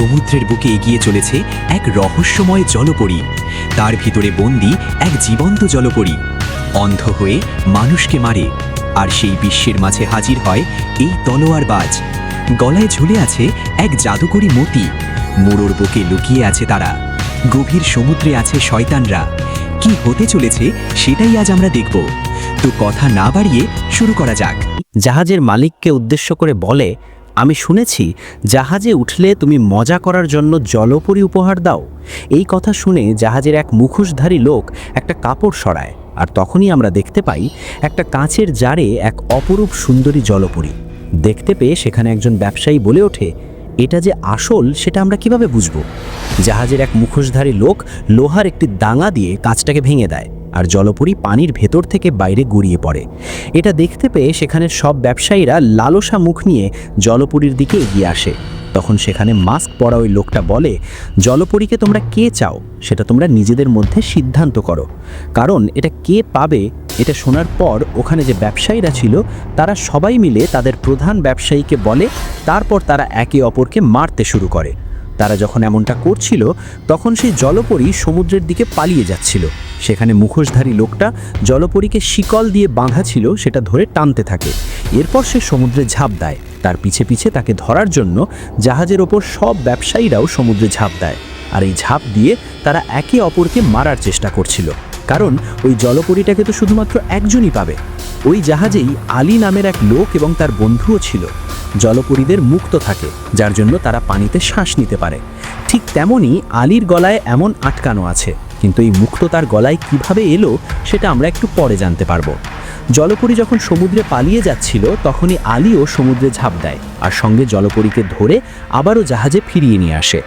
সমুদ্রের বুকে এগিয়ে চলেছে এক রহস্যময় জলপরী। তার ভিতরে বন্দি এক জীবন্ত জলপরী। অন্ধ হয়ে মানুষকে মারে, আর সেই বিশ্বের মাঝে হাজির হয় এই তলোয়ার বাজ। গলায় ঝুলে আছে এক জাদুকরী মতি। মোড়োর বুকে লুকিয়ে আছে তারা। গভীর সমুদ্রে আছে শয়তানরা। কি হতে চলেছে সেটাই আজ আমরা দেখব। তো কথা না বাড়িয়ে শুরু করা যাক। জাহাজের মালিককে উদ্দেশ্য করে বলে আমি শুনেছি, জাহাজে উঠলে তুমি মজা করার জন্য জলপরি উপহার দাও। এই কথা শুনে জাহাজের এক মুখোশধারী লোক একটা কাপড় সরায়, আর তখনই আমরা দেখতে পাই একটা কাঁচের জারে এক অপরূপ সুন্দরী জলপরি। দেখতে পেয়ে সেখানে একজন ব্যবসায়ী বলে ওঠে, এটা যে আসল, সেটা আমরা কীভাবে বুঝব? জাহাজের এক মুখোশধারী লোক লোহার একটি দাঙা দিয়ে কাঁচটাকে ভেঙে দেয়। আর জলপরি পানির ভেতর থেকে বাইরে গড়িয়ে পড়ে। এটা দেখতে পেয়ে সেখানের সব ব্যবসায়ীরা লালসা মুখ নিয়ে জলপরির দিকে এগিয়ে আসে। তখন সেখানে মাস্ক পরা ওই লোকটা বলে, জলপরীকে তোমরা কে চাও? সেটা তোমরা নিজেদের মধ্যে সিদ্ধান্ত করো। কারণ এটা কে পাবে, এটা শোনার পর ওখানে যে ব্যবসায়ীরা ছিল, তারা সবাই মিলে তাদের প্রধান ব্যবসায়ীকে বলে, তারপর তারা একে অপরকে মারতে শুরু করে। তারা যখন এমনটা করছিল, তখন সেই জলপরী সমুদ্রের দিকে পালিয়ে যাচ্ছিল। সেখানে মুখোশধারী লোকটা জলপরীকে শিকল দিয়ে বাঁধা ছিল, সেটা ধরে টানতে থাকে। এরপর সে সমুদ্রে ঝাঁপ দেয়। তার পিছে পিছে তাকে ধরার জন্য জাহাজের ওপর সব ব্যবসায়ীরাও সমুদ্রে ঝাঁপ দেয়। আর এই ঝাঁপ দিয়ে তারা একে অপরকে মারার চেষ্টা করছিল। কারণ ওই জলপরীটাকে তো শুধুমাত্র একজনই পাবে। ওই জাহাজেই আলী নামের এক লোক এবং তার বন্ধুও ছিল। জলপরীদের মুক্ত থাকে, যার জন্য তারা পানিতে শ্বাস নিতে পারে। ঠিক তেমনই আলীর গলায় এমন আটকানো আছে। কিন্তু এই মুক্ত তার গলায় কীভাবে এলো, সেটা আমরা একটু পরে জানতে পারব। জলপরী যখন সমুদ্রে পালিয়ে যাচ্ছিল, তখনই আলীও সমুদ্রে ঝাঁপ দেয় আর সঙ্গে জলপরীকে ধরে আবারও জাহাজে ফিরিয়ে নিয়ে আসে।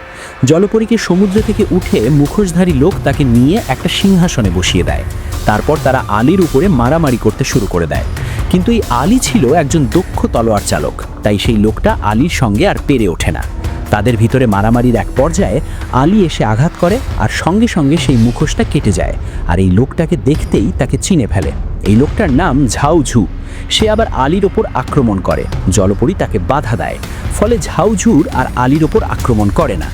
জলপরীকে সমুদ্র থেকে উঠে মুখোশধারী লোক তাকে নিয়ে একটা সিংহাসনে বসিয়ে দেয়। তারপর তারা আলীর উপরে মারামারি করতে শুরু করে দেয়। কিন্তু এই আলী ছিল একজন দক্ষ তলোয়ার চালক, তাই সেই লোকটা আলীর সঙ্গে আর পেরে ওঠে না। তাদের ভিতরে মারামারির এক পর্যায়ে আলী এসে আঘাত করে আর সঙ্গে সঙ্গে সেই মুখোশটা কেটে যায়। আর এই লোকটাকে দেখতেই তাকে চিনে ফেলে। এই লোকটার নাম ঝাউঝু। সে আবার আলীর ওপর আক্রমণ করে। জলপরি তাকে বাধা দেয়। ফলে ঝাউঝুর আর আলীর ওপর আক্রমণ করে না।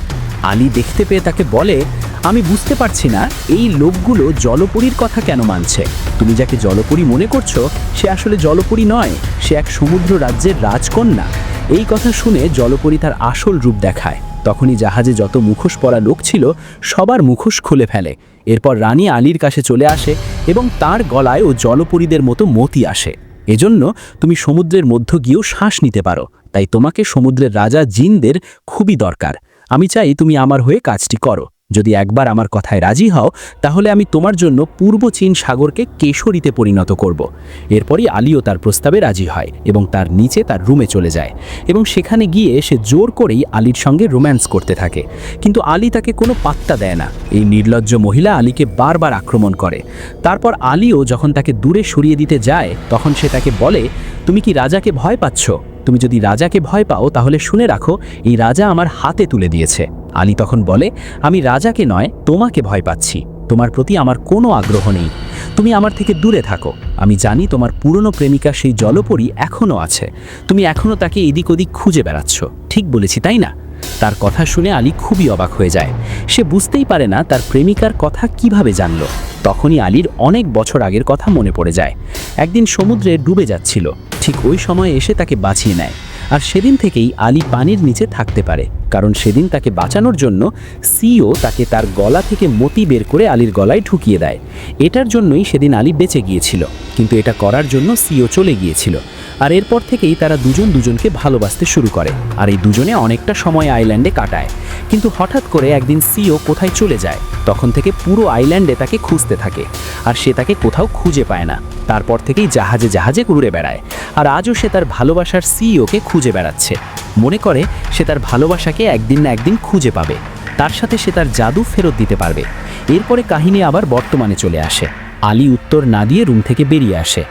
আলী দেখতে পেয়ে তাকে বলে, আমি বুঝতে পারছি না, এই লোকগুলো জলপরীর কথা কেন মানছে? তুমি যাকে জলপরী মনে করছ, সে আসলে জলপরী নয়। সে এক সমুদ্র রাজ্যের রাজকন্যা। এই কথা শুনে জলপরি তার আসল রূপ দেখায়। তখনই জাহাজে যত মুখোশ পরা লোক ছিল, সবার মুখোশ খুলে ফেলে। এরপর রানী আলীর কাছে চলে আসে এবং তার গলায় ও জলপরীদের মতো মতি আসে। এজন্য তুমি সমুদ্রের মধ্য গিয়েও শ্বাস নিতে পারো। তাই তোমাকে সমুদ্রের রাজা জিনদের খুবই দরকার। আমি চাই তুমি আমার হয়ে কাজটি করো। যদি একবার আমার কথায় রাজি হও, তাহলে আমি তোমার জন্য পূর্ব চীন সাগরকে কেশরীতে পরিণত করব। এরপরই আলিও তার প্রস্তাবে রাজি হয় এবং তার নিচে তার রুমে চলে যায় এবং সেখানে গিয়ে সে জোর করেই আলীর সঙ্গে রোম্যান্স করতে থাকে। কিন্তু আলী তাকে কোনো পাত্তা দেয় না। এই নির্লজ্জ মহিলা আলীকে বারবার আক্রমণ করে। তারপর আলীও যখন তাকে দূরে সরিয়ে দিতে যায়, তখন সে তাকে বলে, তুমি কি রাজাকে ভয় পাচ্ছ? তুমি যদি রাজাকে ভয় পাও, তাহলে শুনে রাখো, এই রাজা আমার হাতে তুলে দিয়েছে। আলী তখন বলে, আমি রাজাকে নয়, তোমাকে ভয় পাচ্ছি। তোমার প্রতি আমার কোনো আগ্রহ নেই। তুমি আমার থেকে দূরে থাকো। আমি জানি তোমার পুরনো প্রেমিকা সেই জলপরি এখনও আছে। তুমি এখনও তাকে এদিক ওদিক খুঁজে বেড়াচ্ছ। ঠিক বলেছি, তাই না? তার কথা শুনে আলী খুবই অবাক হয়ে যায়। সে বুঝতেই পারে না তার প্রেমিকার কথা কীভাবে জানল। তখনই আলীর অনেক বছর আগের কথা মনে পড়ে যায়। একদিন সমুদ্রে ডুবে যাচ্ছিল। ঠিক ওই সময় এসে তাকে বাঁচিয়ে নেয়। আর সেদিন থেকেই আলী পানির নিচে থাকতে পারে। কারণ সেদিন তাকে বাঁচানোর জন্য সিও তাকে তার গলা থেকে মতি বের করে আলীর গলায় ঢুকিয়ে দেয়। এটার জন্যই সেদিন আলী বেঁচে গিয়েছিল। কিন্তু এটা করার জন্য সিও চলে গিয়েছিল। আর এরপর থেকেই তারা দুজন দুজনকে ভালোবাসতে শুরু করে। আর এই দুজনে অনেকটা সময় আইল্যান্ডে কাটায়। কিন্তু হঠাৎ করে একদিন সিও কোথায় চলে যায়, তখন থেকে পুরো আইল্যান্ডে তাকে খুঁজতে থাকে। আর সে তাকে কোথাও খুঁজে পায় না। তারপর থেকেই জাহাজে জাহাজে ঘুরে বেড়ায়। আর আজও সে তার ভালোবাসার সিইওকে খুঁজে বেড়াচ্ছে। মনে করে সে তার ভালোবাসাকে একদিন না একদিন খুঁজে পাবে। তার সাথে সে তার জাদু ফেরত দিতে পারবে। এরপরে কাহিনী আবার বর্তমানে চলে আসে। আলী উত্তর না দিয়ে রুম থেকে বেরিয়ে আসে।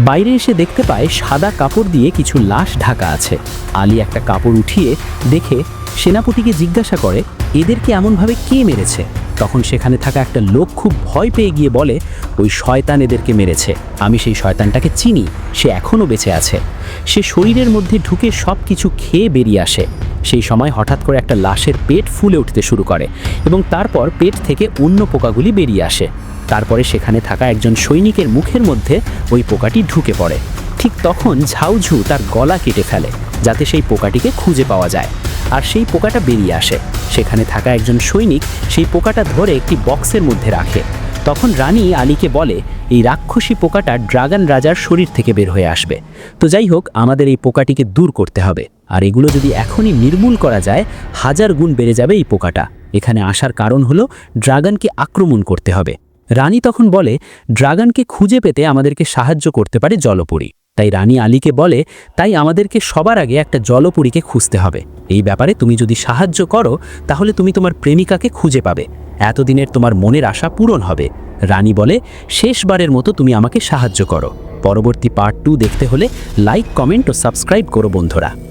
বাইরে এসে দেখতে পায় সাদা কাপড় দিয়ে কিছু লাশ ঢাকা আছে। আলী একটা কাপড় উঠিয়ে দেখে সেনাপতিকে জিজ্ঞাসা করে, এদেরকে এমনভাবে কে মেরেছে? তখন সেখানে থাকা একটা লোক খুব ভয় পেয়ে গিয়ে বলে, ওই শয়তান এদেরকে মেরেছে। আমি সেই শয়তানটাকে চিনি। সে এখনও বেঁচে আছে। সে শরীরের মধ্যে ঢুকে সব কিছু খেয়ে বেরিয়ে আসে। সেই সময় হঠাৎ করে একটা লাশের পেট ফুলে উঠতে শুরু করে এবং তারপর পেট থেকে অন্য পোকাগুলি বেরিয়ে আসে। তারপরে সেখানে থাকা একজন সৈনিকের মুখের মধ্যে ওই পোকাটি ঢুকে পড়ে। ঠিক তখন ঝাউঝু তার গলা কেটে ফেলে, যাতে সেই পোকাটিকে খুঁজে পাওয়া যায়। আর সেই পোকাটা বেরিয়ে আসে। সেখানে থাকা একজন সৈনিক সেই পোকাটা ধরে একটি বক্সের মধ্যে রাখে। তখন রানী আলীকে বলে, এই রাক্ষসী পোকাটা ড্রাগন রাজার শরীর থেকে বের হয়ে আসবে। তো যাই হোক, আমাদের এই পোকাটিকে দূর করতে হবে। আর এগুলো যদি এখনই নির্মূল করা যায়, হাজার গুণ বেড়ে যাবে এই পোকাটা। এখানে আসার কারণ হলো, ড্রাগনকে আক্রমণ করতে হবে। রানী তখন বলে, ড্রাগনকে খুঁজে পেতে আমাদেরকে সাহায্য করতে পারে জলপুরী তাই রানী আলীকে বলে, তাই আমাদেরকে সবার আগে একটা জলপুরীকে খুঁজতে হবে। এই ব্যাপারে তুমি যদি সাহায্য করো, তাহলে তুমি তোমার প্রেমিকাকে খুঁজে পাবে। এতদিনের তোমার মনের আশা পূরণ হবে রানী বলে, শেষবারের মতো তুমি আমাকে সাহায্য করো। পরবর্তী পার্ট টু দেখতে হলে লাইক কমেন্ট ও সাবস্ক্রাইব করো বন্ধুরা।